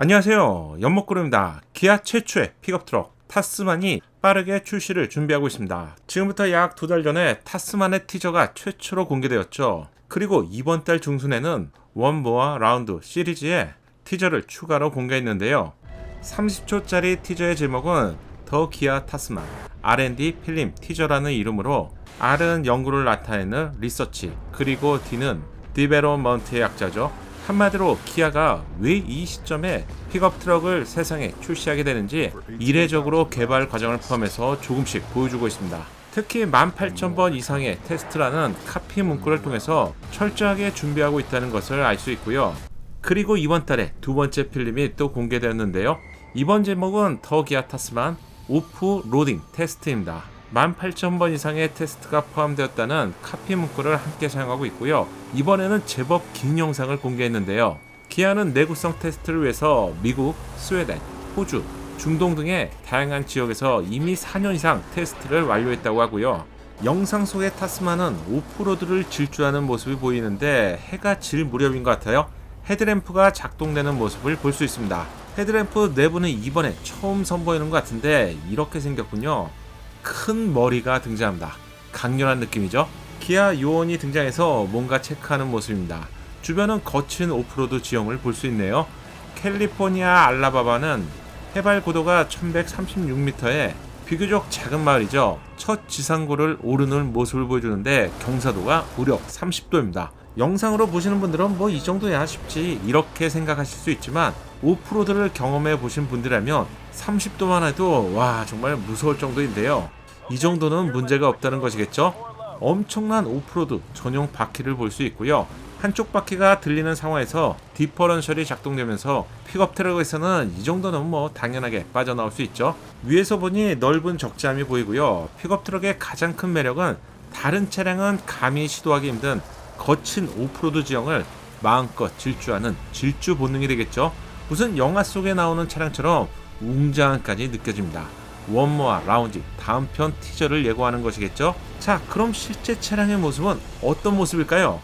안녕하세요. 연목구름입니다. 기아 최초의 픽업 트럭 타스만이 빠르게 출시를 준비하고 있습니다. 지금부터 약 두 달 전에 타스만의 티저가 최초로 공개되었죠. 그리고 이번 달 중순에는 원모아 라운드 시리즈에 티저를 추가로 공개했는데요. 30초짜리 티저의 제목은 더 기아 타스만 R&D 필름 티저라는 이름으로 R은 연구를 나타내는 리서치 그리고 D는 디베로먼트의 약자죠. 한마디로 기아가 왜 이 시점에 픽업 트럭을 세상에 출시하게 되는지 이례적으로 개발 과정을 포함해서 조금씩 보여주고 있습니다. 특히 18,000번 이상의 테스트라는 카피 문구를 통해서 철저하게 준비하고 있다는 것을 알 수 있고요. 그리고 이번 달에 두 번째 필름이 또 공개되었는데요. 이번 제목은 더 기아 타스만 오프 로딩 테스트입니다. 18,000번 이상의 테스트가 포함되었다는 카피 문구를 함께 사용하고 있고요. 이번에는 제법 긴 영상을 공개했는데요. 기아는 내구성 테스트를 위해서 미국, 스웨덴, 호주, 중동 등의 다양한 지역에서 이미 4년 이상 테스트를 완료했다고 하고요. 영상 속의 타스만은 오프로드를 질주하는 모습이 보이는데 해가 질 무렵인 것 같아요. 헤드램프가 작동되는 모습을 볼 수 있습니다. 헤드램프 내부는 이번에 처음 선보이는 것 같은데 이렇게 생겼군요. 큰 머리가 등장합니다. 강렬한 느낌이죠. 기아 요원이 등장해서 뭔가 체크하는 모습입니다. 주변은 거친 오프로드 지형을 볼 수 있네요. 캘리포니아 알라바바는 해발 고도가 1136m에 비교적 작은 마을이죠. 첫 지상고를 오르는 모습을 보여주는데 경사도가 무려 30도입니다. 영상으로 보시는 분들은 뭐 이 정도야 쉽지 이렇게 생각하실 수 있지만 오프로드를 경험해 보신 분들이라면 30도만 해도 와 정말 무서울 정도인데요. 이 정도는 문제가 없다는 것이겠죠? 엄청난 오프로드 전용 바퀴를 볼 수 있고요. 한쪽 바퀴가 들리는 상황에서 디퍼런셜이 작동되면서 픽업 트럭에서는 이 정도는 뭐 당연하게 빠져나올 수 있죠. 위에서 보니 넓은 적재함이 보이고요. 픽업 트럭의 가장 큰 매력은 다른 차량은 감히 시도하기 힘든 거친 오프로드 지형을 마음껏 질주하는 질주 본능이 되겠죠. 무슨 영화 속에 나오는 차량처럼 웅장함까지 느껴집니다. 원모아 라운지 다음 편 티저를 예고하는 것이겠죠. 자, 그럼 실제 차량의 모습은 어떤 모습일까요?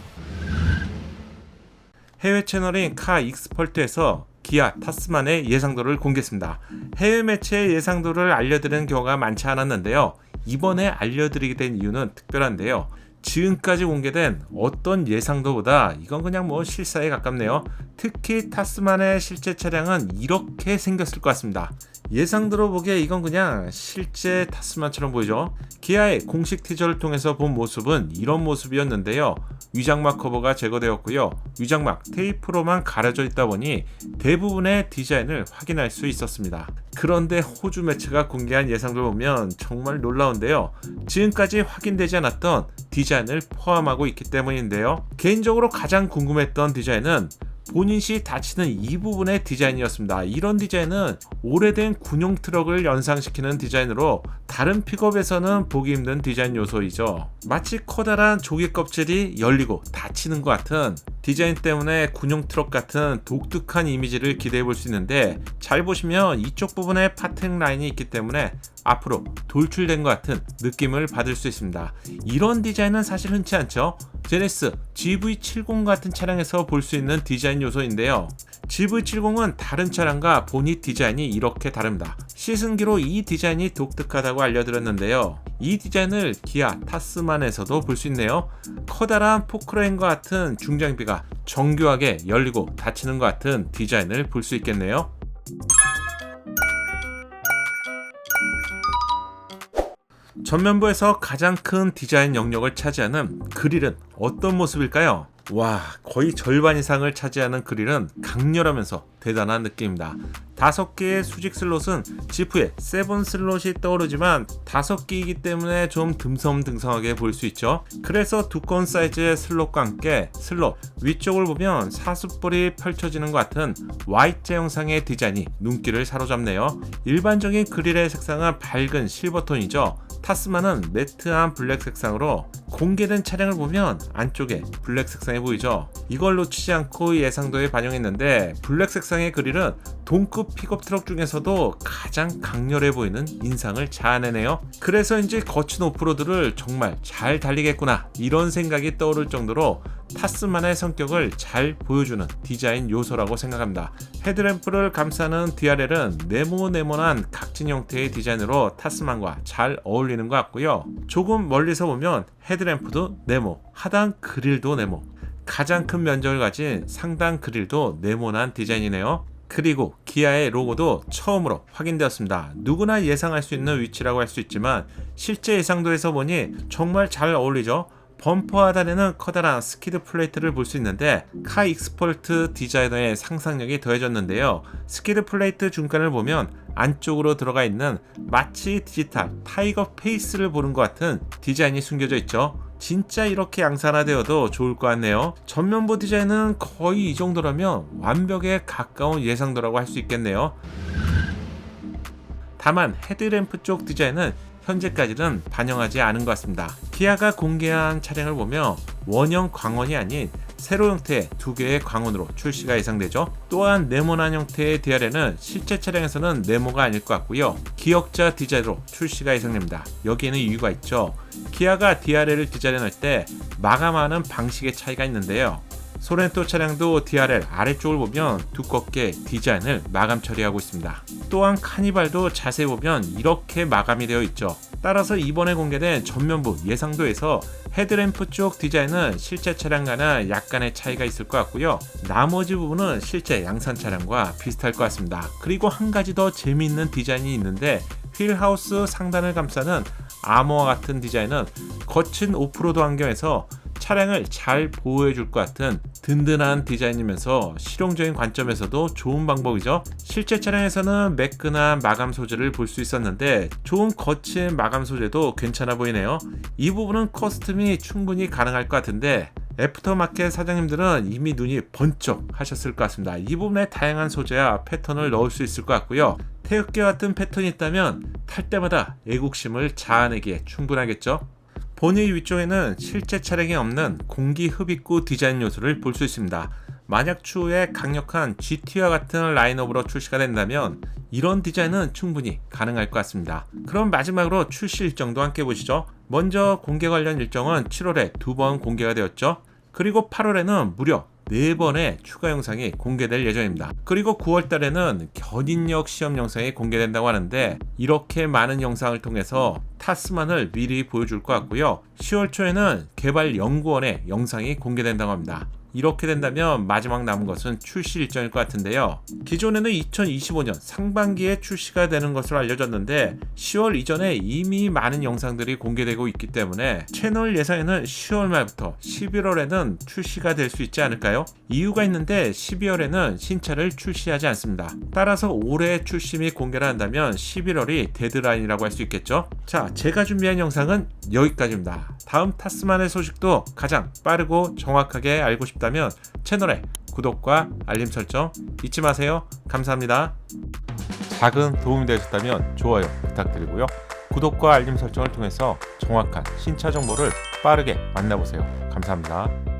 해외 채널인 카 익스펄트에서 기아 타스만의 예상도를 공개했습니다. 해외 매체의 예상도를 알려드리는 경우가 많지 않았는데요. 이번에 알려드리게 된 이유는 특별한데요. 지금까지 공개된 어떤 예상도보다 이건 그냥 뭐 실사에 가깝네요. 특히 타스만의 실제 차량은 이렇게 생겼을 것 같습니다. 예상대로 보기에 이건 그냥 실제 타스만처럼 보이죠. 기아의 공식 티저를 통해서 본 모습은 이런 모습이었는데요. 위장막 커버가 제거되었고요. 위장막 테이프로만 가려져 있다 보니 대부분의 디자인을 확인할 수 있었습니다. 그런데 호주 매체가 공개한 예상들 보면 정말 놀라운데요. 지금까지 확인되지 않았던 디자인을 포함하고 있기 때문인데요. 개인적으로 가장 궁금했던 디자인은 본인 시 닫히는 이 부분의 디자인이었습니다. 이런 디자인은 오래된 군용 트럭을 연상시키는 디자인으로 다른 픽업에서는 보기 힘든 디자인 요소이죠. 마치 커다란 조개 껍질이 열리고 닫히는 것 같은 디자인 때문에 군용 트럭 같은 독특한 이미지를 기대해 볼 수 있는데 잘 보시면 이쪽 부분에 파팅 라인이 있기 때문에 앞으로 돌출된 것 같은 느낌을 받을 수 있습니다. 이런 디자인은 사실 흔치 않죠. 제네스 GV70 같은 차량에서 볼 수 있는 디자인 요소인데요. GV70은 다른 차량과 보닛 디자인이 이렇게 다릅니다. 시승기로 이 디자인이 독특하다고 알려드렸는데요. 이 디자인을 기아 타스만에서도 볼 수 있네요. 커다란 포크레인과 같은 중장비가 정교하게 열리고 닫히는 것 같은 디자인을 볼 수 있겠네요. 전면부에서 가장 큰 디자인 영역을 차지하는 그릴은 어떤 모습일까요? 와, 거의 절반 이상을 차지하는 그릴은 강렬하면서 대단한 느낌입니다. 다섯 개의 수직 슬롯은 지프에 세븐 슬롯이 떠오르지만 다섯 개이기 때문에 좀 듬성듬성하게 보일 수 있죠. 그래서 두꺼운 사이즈의 슬롯과 함께 슬롯 위쪽을 보면 사슴뿔이 펼쳐지는 것 같은 Y자 형상의 디자인이 눈길을 사로잡네요. 일반적인 그릴의 색상은 밝은 실버톤이죠. 타스만은 매트한 블랙 색상으로 공개된 차량을 보면 안쪽에 블랙 색상이 보이죠. 이걸 놓치지 않고 예상도에 반영했는데 블랙 색상의 그릴은 동급 픽업 트럭 중에서도 가장 강렬해 보이는 인상을 자아내네요. 그래서인지 거친 오프로드를 정말 잘 달리겠구나 이런 생각이 떠오를 정도로 타스만의 성격을 잘 보여주는 디자인 요소라고 생각합니다. 헤드램프를 감싸는 DRL은 네모네모난 각진 형태의 디자인으로 타스만과 잘 어울리는 것 같고요. 조금 멀리서 보면 헤드램프도 네모, 하단 그릴도 네모, 가장 큰 면적을 가진 상단 그릴도 네모난 디자인이네요. 그리고 기아의 로고도 처음으로 확인되었습니다. 누구나 예상할 수 있는 위치라고 할 수 있지만 실제 예상도에서 보니 정말 잘 어울리죠. 범퍼 하단에는 커다란 스키드 플레이트를 볼 수 있는데 카 익스폴트 디자이너의 상상력이 더해졌는데요. 스키드 플레이트 중간을 보면 안쪽으로 들어가 있는 마치 디지털 타이거 페이스를 보는 것 같은 디자인이 숨겨져 있죠. 진짜 이렇게 양산화되어도 좋을 것 같네요. 전면부 디자인은 거의 이 정도라면 완벽에 가까운 예상도라고 할 수 있겠네요. 다만 헤드램프 쪽 디자인은 현재까지는 반영하지 않은 것 같습니다. 기아가 공개한 차량을 보면 원형 광원이 아닌 세로 형태의 두 개의 광원으로 출시가 예상되죠. 또한 네모난 형태의 DRL은 실제 차량에서는 네모가 아닐 것 같고요. 기역자 디자인으로 출시가 예상됩니다. 여기에는 이유가 있죠. 기아가 DRL을 디자인할 때 마감하는 방식의 차이가 있는데요. 소렌토 차량도 DRL 아래쪽을 보면 두껍게 디자인을 마감 처리하고 있습니다. 또한 카니발도 자세히 보면 이렇게 마감이 되어 있죠. 따라서 이번에 공개된 전면부 예상도에서 헤드램프 쪽 디자인은 실제 차량과는 약간의 차이가 있을 것 같고요. 나머지 부분은 실제 양산 차량과 비슷할 것 같습니다. 그리고 한 가지 더 재미있는 디자인이 있는데 휠하우스 상단을 감싸는 아머와 같은 디자인은 거친 오프로드 환경에서 차량을 잘 보호해 줄 것 같은 든든한 디자인이면서 실용적인 관점에서도 좋은 방법이죠. 실제 차량에서는 매끈한 마감 소재를 볼 수 있었는데 좋은 거친 마감 소재도 괜찮아 보이네요. 이 부분은 커스텀이 충분히 가능할 것 같은데 애프터마켓 사장님들은 이미 눈이 번쩍 하셨을 것 같습니다. 이 부분에 다양한 소재와 패턴을 넣을 수 있을 것 같고요. 태극기 같은 패턴이 있다면 탈 때마다 애국심을 자아내기에 충분하겠죠. 보니 위쪽에는 실제 차량이 없는 공기 흡입구 디자인 요소를 볼 수 있습니다. 만약 추후에 강력한 GT와 같은 라인업으로 출시가 된다면 이런 디자인은 충분히 가능할 것 같습니다. 그럼 마지막으로 출시 일정도 함께 보시죠. 먼저 공개 관련 일정은 7월에 두 번 공개가 되었죠. 그리고 8월에는 무려 4번의 추가 영상이 공개될 예정입니다. 그리고 9월 달에는 견인력 시험 영상이 공개된다고 하는데 이렇게 많은 영상을 통해서 타스만을 미리 보여줄 것 같고요. 10월 초에는 개발 연구원의 영상이 공개된다고 합니다. 이렇게 된다면 마지막 남은 것은 출시 일정일 것 같은데요. 기존에는 2025년 상반기에 출시가 되는 것으로 알려졌는데 10월 이전에 이미 많은 영상들이 공개되고 있기 때문에 채널 예상에는 10월 말부터 11월에는 출시가 될 수 있지 않을까요? 이유가 있는데 12월에는 신차를 출시하지 않습니다. 따라서 올해 출시 및 공개를 한다면 11월이 데드라인이라고 할 수 있겠죠? 자, 제가 준비한 영상은 여기까지입니다. 다음 타스만의 소식도 가장 빠르고 정확하게 알고 싶다면 채널에 구독과 알림 설정 잊지 마세요. 감사합니다. 작은 도움이 되셨다면 좋아요 부탁드리고요. 구독과 알림 설정을 통해서 정확한 신차 정보를 빠르게 만나보세요. 감사합니다.